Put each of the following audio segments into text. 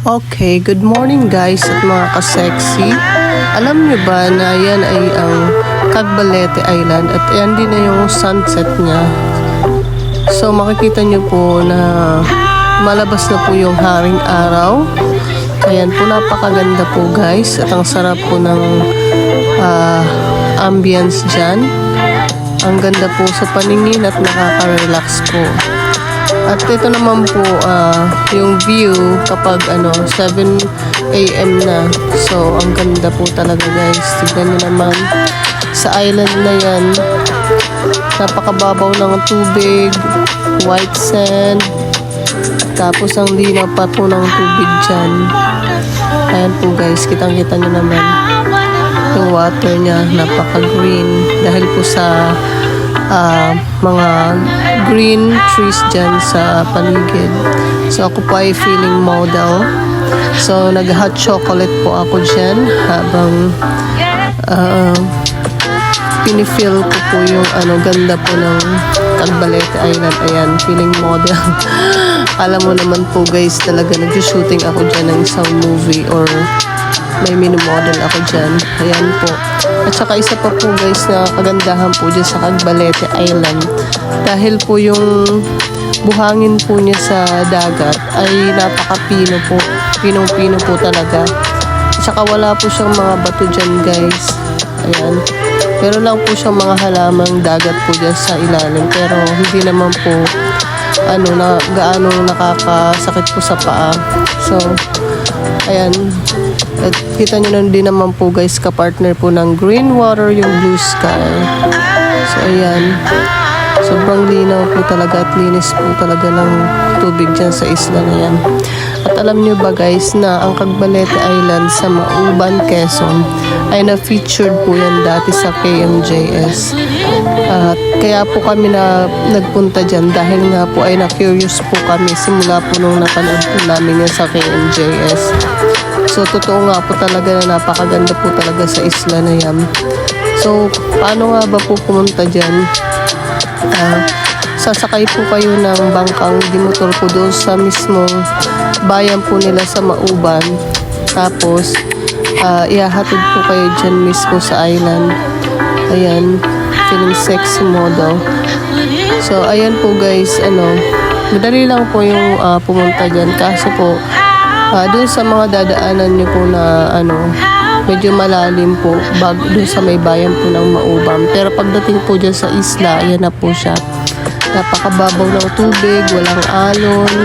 Okay, good morning guys at mga ka-sexy. Alam niyo ba na yan ay ang Cagbalete Island at yan din na yung sunset niya. So makikita niyo po na malabas na po yung haring araw. Ayan po, napakaganda po guys at ang sarap po ng ah, ambience dyan. Ang ganda po sa paningin at nakaka-relax po. At ito naman po ah, yung view kapag ano 7 AM na. So ang ganda po talaga guys. Tignan niyo naman sa island na yan. Napakababaw ng tubig, white sand, tapos ang linaw pa po ng tubig dyan. Ayan po guys, kitang-kita nyo naman yung water niya, napaka-green dahil po sa ah, mga green trees dyan sa paligid. So ako po ay feeling model. So nag-hot chocolate po ako dyan habang ah, pinifeel ko po yung ano, ganda po ng Cagbalete Island. Ayan, feeling model. Alam mo naman po guys, talaga nag-shooting ako dyan ng isang movie or may mini-model ako dyan. Ayan po. At saka isa pa po guys na kagandahan po dyan sa Cagbalete Island. Dahil po yung buhangin po niya sa dagat ay napaka-pino po. Pinong-pino po talaga. At saka wala po siyang mga bato dyan guys. Ayan. Pero lang po siyang mga halamang dagat po dyan sa ilalim. Pero hindi naman po ano na gaano nakakasakit po sa paa. So, ayan. At kita nyo na din naman po guys, ka-partner po ng green water yung blue sky. So, ayan. Sobrang linaw po talaga at linis po talaga ng tubig dyan sa isla na yan. At alam nyo ba guys na ang Cagbalete Island sa Mauban, Quezon ay na-featured po yan dati sa KMJS. At kaya po kami na nagpunta dyan dahil nga po ay na-curious po kami simula po nung napanood po namin yan sa KMJS. So, totoo nga po talaga na napakaganda po talaga sa isla na yan. So, paano nga ba po pumunta dyan? Ah, sasakay po kayo ng bangkang dimotor po doon sa mismong bayan po nila sa Mauban. Tapos, ah, ihahatid po kayo dyan mismo sa island. Ayan, feeling sexy model. So, ayan po guys, ano, madali lang po yung ah, pumunta dyan. Kaso po, ah, doon sa mga dadaanan nyo po na, ano, medyo malalim po bag doon sa may bayan po ng Maubam. Pero pagdating po dyan sa isla, ayan na po siya. Napakababaw ng tubig, walang alon,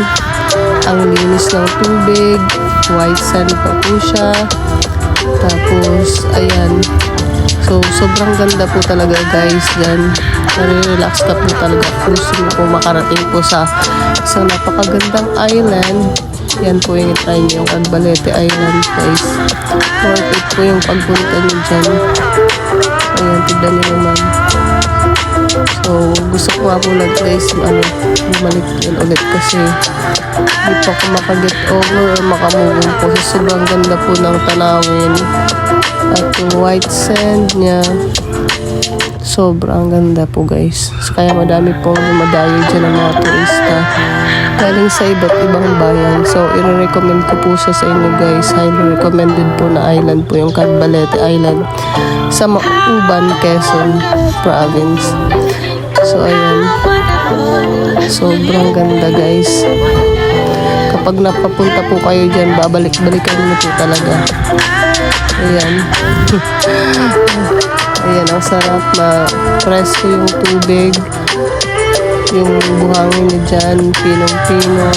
ang linis ng tubig, white sand pa po siya. Tapos, ayan. So, sobrang ganda po talaga guys dyan. Nare-relax ka po talaga. Kung gusto po makarating po sa isang napakagandang island. Yan po yung try niyo yung Agbalete Island guys. Worth it po yung pagpunta niyo dyan. Ayan, tignan niyo naman. So, gusto ko nga po lang guys, ano, bumalik yun ulit kasi hindi pa ako makaget over or makamove po kasi sobrang ganda po ng tanawin at yung white sand niya. Sobrang ganda po guys. So, kaya madami pong dumadayo dyan ng mga turista. Galing sa iba't ibang bayan. So i-recommend ko po sa inyo guys. Highly recommended po na island po yung Cagbalete Island sa Mauban, Quezon province. So ayan. Sobrang ganda guys. Kapag napapunta po kayo dyan, babalik-balikan niyo po talaga. Ayan. Ayan, ang sarap na presko yung tubig. Yung buhangin niya dyan, pinong-pino.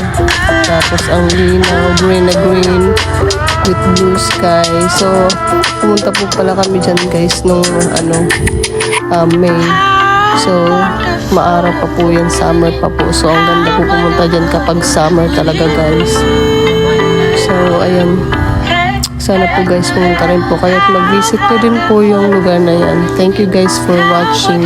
Tapos ang linaw, green na green with blue sky. So, pumunta po pala kami dyan guys nung ano, um, May. So, maaraw pa po yan, summer pa po. So, ang ganda po pumunta dyan kapag summer talaga, guys. Sana po guys, pumunta rin po kayo at mag-visit ko din po yung lugar na yan. Thank you guys for watching.